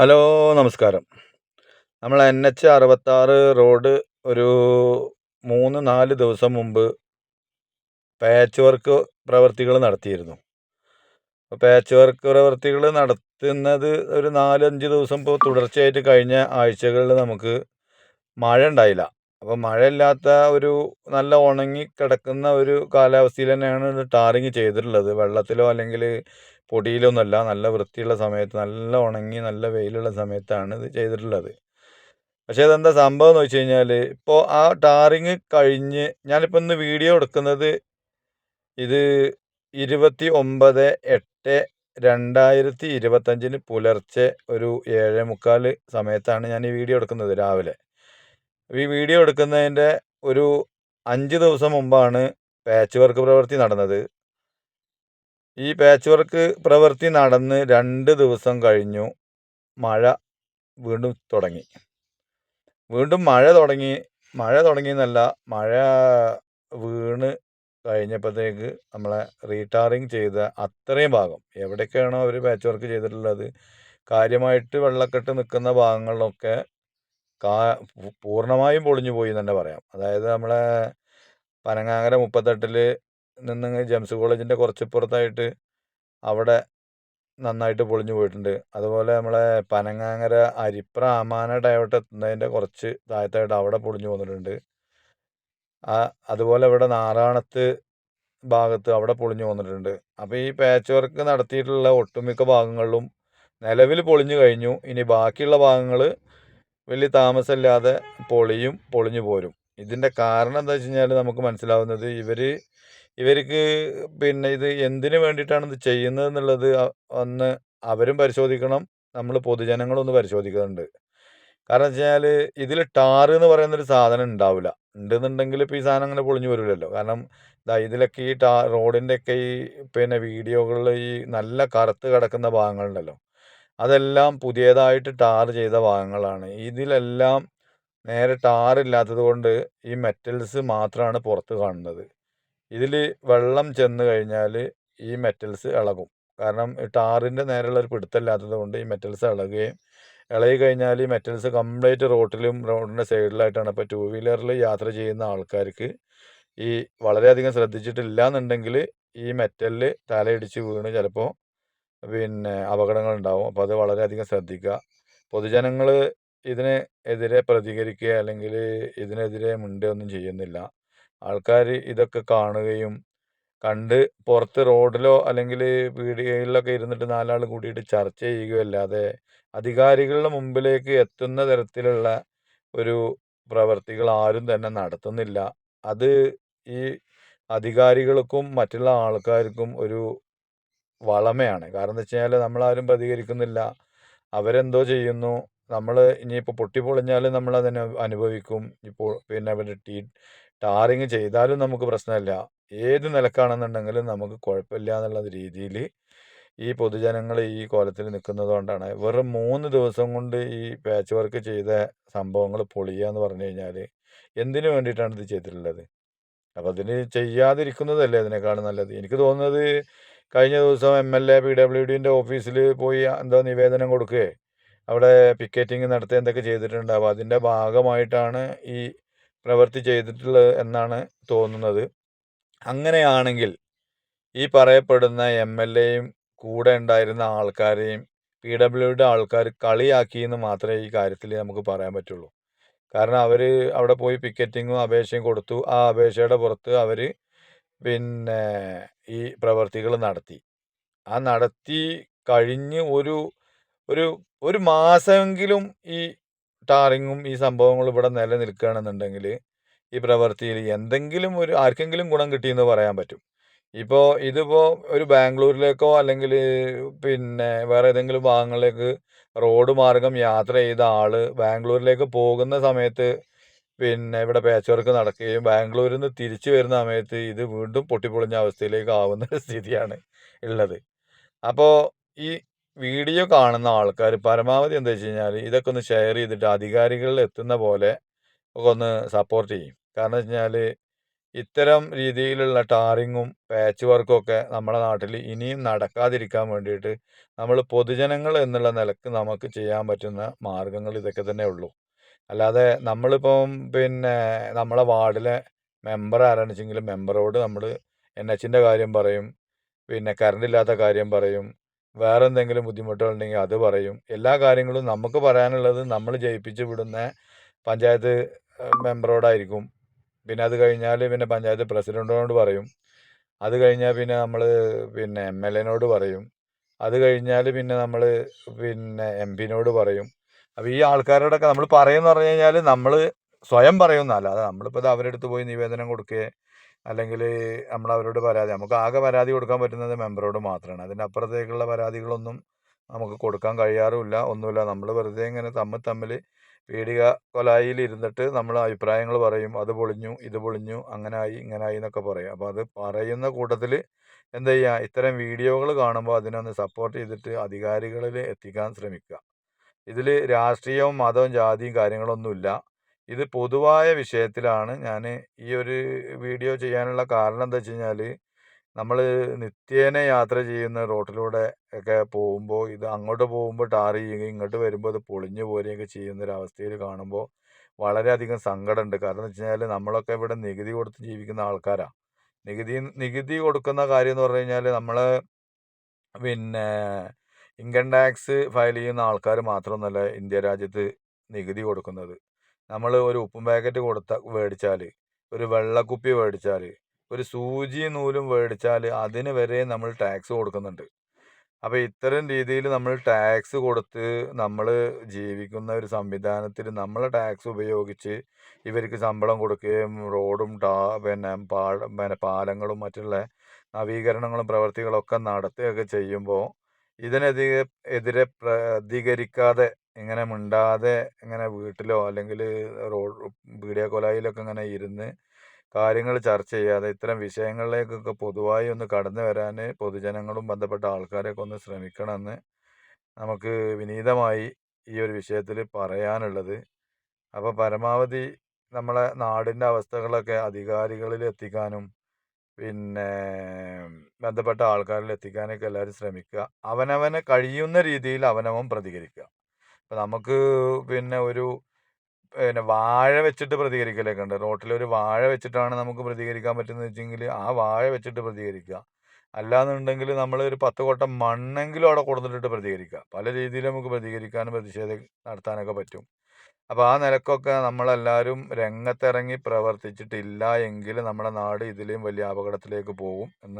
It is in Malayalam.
ഹലോ നമസ്കാരം. നമ്മൾ എൻ എച്ച് അറുപത്താറ് റോഡ് ഒരു മൂന്ന് നാല് ദിവസം മുമ്പ് പാച്ച് വർക്ക് പ്രവർത്തികൾ നടത്തിയിരുന്നു. പാച്ച് വർക്ക് പ്രവർത്തികൾ നടത്തുന്നത് ഒരു നാലഞ്ച് ദിവസം ഇപ്പോൾ തുടർച്ചയായിട്ട് കഴിഞ്ഞ ആഴ്ചകളിൽ നമുക്ക് മഴ ഉണ്ടായില്ല. അപ്പോൾ മഴയില്ലാത്ത ഒരു നല്ല ഉണങ്ങി കിടക്കുന്ന ഒരു കാലാവസ്ഥയിൽ തന്നെയാണ് ടാറിങ് ചെയ്തിട്ടുള്ളത്. വെള്ളത്തിലോ അല്ലെങ്കിൽ പൊടിയിലൊന്നുമല്ല നല്ല വൃത്തിയുള്ള സമയത്ത് നല്ല ഉണങ്ങി നല്ല വെയിലുള്ള സമയത്താണ് ഇത് ചെയ്തിട്ടുള്ളത്. പക്ഷേ അതെന്താ സംഭവം എന്ന് വെച്ച് കഴിഞ്ഞാൽ ഇപ്പോൾ ആ ടാറിങ് കഴിഞ്ഞ് ഞാനിപ്പോൾ ഇന്ന് വീഡിയോ എടുക്കുന്നത് ഇത് ഇരുപത്തി ഒമ്പത് എട്ട് രണ്ടായിരത്തി ഇരുപത്തഞ്ചിന് പുലർച്ചെ ഒരു ഏഴേ മുക്കാൽ സമയത്താണ് ഞാൻ ഈ വീഡിയോ എടുക്കുന്നത് രാവിലെ. ഈ വീഡിയോ എടുക്കുന്നതിന്റെ ഒരു അഞ്ച് ദിവസം മുമ്പാണ് പാച്ച് വർക്ക് പ്രവൃത്തി നടന്നത്. ഈ പാച്ച് വർക്ക് പ്രവൃത്തി നടന്ന് രണ്ട് ദിവസം കഴിഞ്ഞു മഴ വീണ്ടും തുടങ്ങി. വീണ്ടും മഴ തുടങ്ങി മഴ തുടങ്ങിയെന്നല്ല മഴ വീണ് കഴിഞ്ഞപ്പോഴത്തേക്ക് നമ്മളെ റീടാറിങ് ചെയ്ത അത്രയും ഭാഗം എവിടെയൊക്കെയാണോ അവർ പാച്ച് വർക്ക് ചെയ്തിട്ടുള്ളത് കാര്യമായിട്ട് വെള്ളക്കെട്ട് നിൽക്കുന്ന ഭാഗങ്ങളിലൊക്കെ കാ പൂർണമായും പൊളിഞ്ഞു പോയി എന്ന് തന്നെ പറയാം. അതായത് നമ്മളെ പനങ്ങാങ്ങര മുപ്പത്തെട്ടിൽ നിന്ന് ജെംസ് കോളേജിന്റെ കുറച്ച് പുറത്തായിട്ട് അവിടെ നന്നായിട്ട് പൊളിഞ്ഞു പോയിട്ടുണ്ട്. അതുപോലെ നമ്മളെ പനങ്ങാങ്ങര അരിപ്ര ആമാന ഡയോട്ട് എത്തുന്നതിന്റെ കുറച്ച് താഴത്തായിട്ട് അവിടെ പൊളിഞ്ഞു പോന്നിട്ടുണ്ട്. അതുപോലെ ഇവിടെ നാറാണത്ത് ഭാഗത്ത് അവിടെ പൊളിഞ്ഞു പോന്നിട്ടുണ്ട്. അപ്പോൾ ഈ പാച്ച് വർക്ക് നടത്തിയിട്ടുള്ള ഒട്ടുമിക്ക ഭാഗങ്ങളിലും നിലവിൽ പൊളിഞ്ഞു കഴിഞ്ഞു. ഇനി ബാക്കിയുള്ള ഭാഗങ്ങൾ വലിയ താമസമില്ലാതെ പൊളിയും പൊളിഞ്ഞു പോരും. ഇതിന്റെ കാരണം എന്താ വെച്ച് കഴിഞ്ഞാൽ നമുക്ക് മനസ്സിലാവുന്നത് ഇവർ ഇവർക്ക് പിന്നെ ഇത് എന്തിനു വേണ്ടിയിട്ടാണ് ഇത് ചെയ്യുന്നത് എന്നുള്ളത് ഒന്ന് അവരും പരിശോധിക്കണം നമ്മൾ പൊതുജനങ്ങളൊന്ന് പരിശോധിക്കുന്നുണ്ട്. കാരണം വെച്ച് കഴിഞ്ഞാൽ ഇതിൽ ടാർ എന്ന് പറയുന്നൊരു സാധനം ഉണ്ടാവില്ല ഉണ്ടെന്നുണ്ടെങ്കിൽ ഇപ്പോൾ ഈ സാധനം അങ്ങനെ പൊളിഞ്ഞു വരില്ലല്ലോ കാരണം ഇതാ ഇതിലൊക്കെ ഈ ടാ റോഡിന്റെയൊക്കെ ഈ പിന്നെ വീഡിയോകളിൽ ഈ നല്ല കറുത്ത് കിടക്കുന്ന ഭാഗങ്ങളുണ്ടല്ലോ. അതെല്ലാം പുതിയതായിട്ട് ടാർ ചെയ്ത ഭാഗങ്ങളാണ്. ഇതിലെല്ലാം നേരെ ടാർ ഇല്ലാത്തത് കൊണ്ട് ഈ മെറ്റൽസ് മാത്രമാണ് പുറത്ത് കാണുന്നത്. ഇതിൽ വെള്ളം ചെന്ന് കഴിഞ്ഞാൽ ഈ മെറ്റൽസ് ഇളകും. കാരണം ടാറിന്റെ നേരെയുള്ള ഒരു പിടുത്തമില്ലാത്തത് കൊണ്ട് ഈ മെറ്റൽസ് ഇളകുകയും ഇളകി കഴിഞ്ഞാൽ ഈ മെറ്റൽസ് കംപ്ലീറ്റ് റോട്ടിലും റോഡിന്റെ സൈഡിലായിട്ടാണ്. ഇപ്പോൾ ടു വീലറിൽ യാത്ര ചെയ്യുന്ന ആൾക്കാർക്ക് ഈ വളരെയധികം ശ്രദ്ധിച്ചിട്ടില്ല എന്നുണ്ടെങ്കിൽ ഈ മെറ്റലിൽ തലയിടിച്ച് വീണ് ചിലപ്പോൾ പിന്നെ അപകടങ്ങൾ ഉണ്ടാവും അപ്പോൾ അത് വളരെയധികം ശ്രദ്ധിക്കുക. പൊതുജനങ്ങൾ ഇതിന് എതിരെ പ്രതികരിക്കുക അല്ലെങ്കിൽ ഇതിനെതിരെ മിണ്ടുകയൊന്നും ചെയ്യുന്നില്ല. ആൾക്കാർ ഇതൊക്കെ കാണുകയും കണ്ട് പുറത്ത് റോഡിലോ അല്ലെങ്കിൽ വീടുകളിലൊക്കെ ഇരുന്നിട്ട് നാലാൾ കൂടിയിട്ട് ചർച്ച ചെയ്യുകയല്ലാതെ അധികാരികളുടെ മുമ്പിലേക്ക് എത്തുന്ന തരത്തിലുള്ള ഒരു പ്രവർത്തികൾ ആരും തന്നെ നടത്തുന്നില്ല. അത് ഈ അധികാരികൾക്കും മറ്റുള്ള ആൾക്കാർക്കും ഒരു വളമയാണ്. കാരണം എന്താ വെച്ച് കഴിഞ്ഞാൽ നമ്മളാരും പ്രതികരിക്കുന്നില്ല. അവരെന്തോ ചെയ്യുന്നു. നമ്മൾ ഇനിയിപ്പോൾ പൊട്ടിപ്പൊളിഞ്ഞാൽ നമ്മളതിനെ അനുഭവിക്കും. ഇപ്പോൾ പിന്നെ അവർ ടീ ടാറിങ് ചെയ്താലും നമുക്ക് പ്രശ്നമില്ല. ഏത് നിലക്കാണെന്നുണ്ടെങ്കിലും നമുക്ക് കുഴപ്പമില്ല എന്നുള്ള രീതിയിൽ ഈ പൊതുജനങ്ങൾ ഈ കോലത്തിൽ നിൽക്കുന്നത് കൊണ്ടാണ്. വെറും മൂന്ന് ദിവസം കൊണ്ട് ഈ പാച്ച് വർക്ക് ചെയ്ത സംഭവങ്ങൾ പൊളിയുക എന്ന് പറഞ്ഞു കഴിഞ്ഞാൽ എന്തിനു വേണ്ടിയിട്ടാണ് ഇത് ചെയ്തിട്ടുള്ളത്? അപ്പോൾ അതിന് ചെയ്യാതിരിക്കുന്നതല്ലേ അതിനേക്കാളും നല്ലത്? എനിക്ക് തോന്നുന്നത് കഴിഞ്ഞ ദിവസം M L A P W ഡിന്റെ ഓഫീസിൽ പോയി എന്തോ നിവേദനം കൊടുക്കുകയെ അവിടെ പിക്കറ്റിംഗ് നടത്തി എന്തൊക്കെ ചെയ്തിട്ടുണ്ടാവും? അതിന്റെ ഭാഗമായിട്ടാണ് ഈ പ്രവൃത്തി ചെയ്തിട്ടുള്ളത് എന്നാണ് തോന്നുന്നത്. അങ്ങനെയാണെങ്കിൽ ഈ പറയപ്പെടുന്ന എം എൽ എയും കൂടെ ഉണ്ടായിരുന്ന ആൾക്കാരെയും പി ഡബ്ല്യുയുടെ ആൾക്കാർ കളിയാക്കി എന്ന് മാത്രമേ ഈ കാര്യത്തിൽ നമുക്ക് പറയാൻ പറ്റുള്ളൂ. കാരണം അവർ അവിടെ പോയി പിക്കറ്റിങ്ങും അപേക്ഷയും കൊടുത്തു. ആ അപേക്ഷയുടെ പുറത്ത് അവർ പിന്നെ ഈ പ്രവർത്തികൾ നടത്തി. ആ നടത്തി കഴിഞ്ഞ് ഒരു ഒരു ഒരു മാസമെങ്കിലും ഈ ടാറിങ്ങും ഈ സംഭവങ്ങളും ഇവിടെ നിലനിൽക്കുകയാണെന്നുണ്ടെങ്കിൽ ഈ പ്രവൃത്തിയിൽ എന്തെങ്കിലും ഒരു ആർക്കെങ്കിലും ഗുണം കിട്ടിയെന്ന് പറയാൻ പറ്റും. ഇപ്പോൾ ഇതിപ്പോൾ ഒരു ബാംഗ്ലൂരിലേക്കോ അല്ലെങ്കിൽ പിന്നെ വേറെ ഏതെങ്കിലും ഭാഗങ്ങളിലേക്ക് റോഡ് മാർഗം യാത്ര ചെയ്ത ആൾ ബാംഗ്ലൂരിലേക്ക് പോകുന്ന സമയത്ത് പിന്നെ ഇവിടെ പാച്ച് വർക്ക് നടക്കുകയും ബാംഗ്ലൂരിൽ നിന്ന് തിരിച്ചു വരുന്ന സമയത്ത് ഇത് വീണ്ടും പൊട്ടിപ്പൊളിഞ്ഞ അവസ്ഥയിലേക്ക് ആവുന്ന സ്ഥിതിയാണ് ഉള്ളത്. അപ്പോൾ ഈ വീഡിയോ കാണുന്ന ആൾക്കാർ പരമാവധി എന്താ വെച്ച് കഴിഞ്ഞാൽ ഇതൊക്കെ ഒന്ന് ഷെയർ ചെയ്തിട്ട് അധികാരികളിൽ എത്തുന്ന പോലെ ഒക്കെ ഒന്ന് സപ്പോർട്ട് ചെയ്യും. കാരണം വെച്ച് കഴിഞ്ഞാൽ ഇത്തരം രീതിയിലുള്ള ടാറിങ്ങും പാച്ച് വർക്കും ഒക്കെ നമ്മുടെ നാട്ടിൽ ഇനിയും നടക്കാതിരിക്കാൻ വേണ്ടിയിട്ട് നമ്മൾ പൊതുജനങ്ങൾ എന്നുള്ള നിലയ്ക്ക് നമുക്ക് ചെയ്യാൻ പറ്റുന്ന മാർഗങ്ങൾ ഇതൊക്കെ തന്നെ ഉള്ളൂ. അല്ലാതെ നമ്മളിപ്പം പിന്നെ നമ്മളെ വാർഡിലെ മെമ്പർ ആരാണെന്ന് വെച്ചെങ്കിൽ മെമ്പറോട് നമ്മൾ എൻ എച്ചിന്റെ കാര്യം പറയും പിന്നെ കറണ്ട് ഇല്ലാത്ത കാര്യം പറയും വേറെ എന്തെങ്കിലും ബുദ്ധിമുട്ടുകളുണ്ടെങ്കിൽ അത് പറയും. എല്ലാ കാര്യങ്ങളും നമുക്ക് പറയാനുള്ളത് നമ്മൾ ജയിപ്പിച്ച് വിടുന്ന പഞ്ചായത്ത് മെമ്പറോടായിരിക്കും. പിന്നെ അത് കഴിഞ്ഞാൽ പിന്നെ പഞ്ചായത്ത് പ്രസിഡന്റിനോട് പറയും. അത് കഴിഞ്ഞാൽ പിന്നെ നമ്മൾ പിന്നെ എം എൽ എനോട് പറയും. അത് കഴിഞ്ഞാൽ പിന്നെ നമ്മൾ പിന്നെ എം പിനോട് പറയും. അപ്പോൾ ഈ ആൾക്കാരോടൊക്കെ നമ്മൾ പറയുമെന്ന് പറഞ്ഞു കഴിഞ്ഞാൽ നമ്മൾ സ്വയം പറയുന്നതല്ല അല്ലാതെ നമ്മളിപ്പോൾ ഇത് അവരെടുത്ത് പോയി നിവേദനം കൊടുക്കുക അല്ലെങ്കിൽ നമ്മൾ അവരോട് പരാതി നമുക്ക് ആകെ പരാതി കൊടുക്കാൻ പറ്റുന്നത് മെമ്പറോട് മാത്രമാണ് അതിന്റെ അപ്പുറത്തേക്കുള്ള പരാതികളൊന്നും നമുക്ക് കൊടുക്കാൻ കഴിയാറുമില്ല ഒന്നുമില്ല. നമ്മൾ വെറുതെ ഇങ്ങനെ തമ്മിൽ തമ്മിൽ പീടിക കൊലായിൽ ഇരുന്നിട്ട് നമ്മൾ അഭിപ്രായങ്ങൾ പറയും. അത് പൊളിഞ്ഞു ഇത് പൊളിഞ്ഞു അങ്ങനായി ഇങ്ങനായി എന്നൊക്കെ പറയും. അപ്പോൾ അത് പറയുന്ന കൂട്ടത്തിൽ എന്താ ചെയ്യുക ഇത്തരം വീഡിയോകൾ കാണുമ്പോൾ അതിനൊന്ന് സപ്പോർട്ട് ചെയ്തിട്ട് അധികാരികളിൽ എത്തിക്കാൻ ശ്രമിക്കുക. ഇതിൽ രാഷ്ട്രീയവും മതവും ജാതിയും കാര്യങ്ങളൊന്നുമില്ല. ഇത് പൊതുവായ വിഷയത്തിലാണ്. ഞാൻ ഈ ഒരു വീഡിയോ ചെയ്യാനുള്ള കാരണം എന്താ വെച്ച് കഴിഞ്ഞാൽ നമ്മൾ നിത്യേന യാത്ര ചെയ്യുന്ന റോട്ടിലൂടെ ഒക്കെ പോകുമ്പോൾ ഇത് അങ്ങോട്ട് പോകുമ്പോൾ ടാർ ചെയ്യുകയും ഇങ്ങോട്ട് വരുമ്പോൾ അത് പൊളിഞ്ഞു പോരുകയൊക്കെ ചെയ്യുന്ന ഒരു അവസ്ഥയിൽ കാണുമ്പോൾ വളരെയധികം സങ്കടമുണ്ട്. കാരണം എന്ന് വെച്ച് കഴിഞ്ഞാൽ നമ്മളൊക്കെ ഇവിടെ നികുതി കൊടുത്ത് ജീവിക്കുന്ന ആൾക്കാരാണ് നികുതി നികുതി കൊടുക്കുന്ന കാര്യം എന്ന് പറഞ്ഞു കഴിഞ്ഞാൽ നമ്മൾ പിന്നെ ഇൻകം ടാക്സ് ഫയൽ ചെയ്യുന്ന ആൾക്കാർ മാത്രമൊന്നുമല്ല ഇന്ത്യ രാജ്യത്ത് നികുതി കൊടുക്കുന്നത്. നമ്മൾ ഒരു ഉപ്പും പാക്കറ്റ് കൊടുത്ത മേടിച്ചാൽ ഒരു വെള്ളക്കുപ്പി മേടിച്ചാൽ ഒരു സൂചി നൂലും മേടിച്ചാൽ അതിന് വരെ നമ്മൾ ടാക്സ് കൊടുക്കുന്നുണ്ട്. അപ്പോൾ ഇത്തരം രീതിയിൽ നമ്മൾ ടാക്സ് കൊടുത്ത് നമ്മൾ ജീവിക്കുന്ന ഒരു സംവിധാനത്തിൽ നമ്മൾ ടാക്സ് ഉപയോഗിച്ച് ഇവർക്ക് ശമ്പളം കൊടുക്കുകയും റോഡും ടാ പിന്നെ പാ പിന്നെ പാലങ്ങളും മറ്റുള്ള നവീകരണങ്ങളും പ്രവർത്തികളൊക്കെ നടത്തുകയൊക്കെ ചെയ്യുമ്പോൾ ഇതിനെതിരെ എതിരെ പ്രതികരിക്കാതെ ഇങ്ങനെ മിണ്ടാതെ ഇങ്ങനെ വീട്ടിലോ അല്ലെങ്കിൽ റോഡ് വീഡിയോ കൊലായിലൊക്കെ ഇങ്ങനെ ഇരുന്ന് കാര്യങ്ങൾ ചർച്ച ചെയ്യാതെ ഇത്തരം വിഷയങ്ങളിലേക്കൊക്കെ പൊതുവായി ഒന്ന് കടന്നു വരാൻ പൊതുജനങ്ങളും ബന്ധപ്പെട്ട ആൾക്കാരൊക്കെ ഒന്ന് ശ്രമിക്കണമെന്ന് നമുക്ക് വിനീതമായി ഈ ഒരു വിഷയത്തിൽ പറയാനുള്ളത്. അപ്പോൾ പരമാവധി നമ്മളെ നാടിന്റെ അവസ്ഥകളൊക്കെ അധികാരികളിൽ എത്തിക്കാനും പിന്നെ ബന്ധപ്പെട്ട ആൾക്കാരിൽ എത്തിക്കാനൊക്കെ എല്ലാവരും ശ്രമിക്കുക. അവനവന് കഴിയുന്ന രീതിയിൽ അവനവൻ പ്രതികരിക്കുക. ഇപ്പം നമുക്ക് പിന്നെ ഒരു പിന്നെ വാഴ വെച്ചിട്ട് പ്രതികരിക്കലൊക്കെ ഉണ്ട്. റോട്ടിലൊരു വാഴ വെച്ചിട്ടാണ് നമുക്ക് പ്രതികരിക്കാൻ പറ്റുന്നത് വെച്ചെങ്കിൽ ആ വാഴ വെച്ചിട്ട് പ്രതികരിക്കുക. അല്ലാന്നുണ്ടെങ്കിൽ നമ്മൾ ഒരു പത്ത് കോട്ടം മണ്ണെങ്കിലും അവിടെ കൊടുത്തിട്ടിട്ട് പ്രതികരിക്കുക. പല രീതിയിൽ നമുക്ക് പ്രതികരിക്കാനും പ്രതിഷേധം നടത്താനൊക്കെ പറ്റും. അപ്പോൾ ആ നിലക്കൊക്കെ നമ്മളെല്ലാവരും രംഗത്തിറങ്ങി പ്രവർത്തിച്ചിട്ടില്ല എങ്കിൽ നമ്മുടെ നാട് ഇതിലും വലിയ അപകടത്തിലേക്ക് പോകും എന്ന്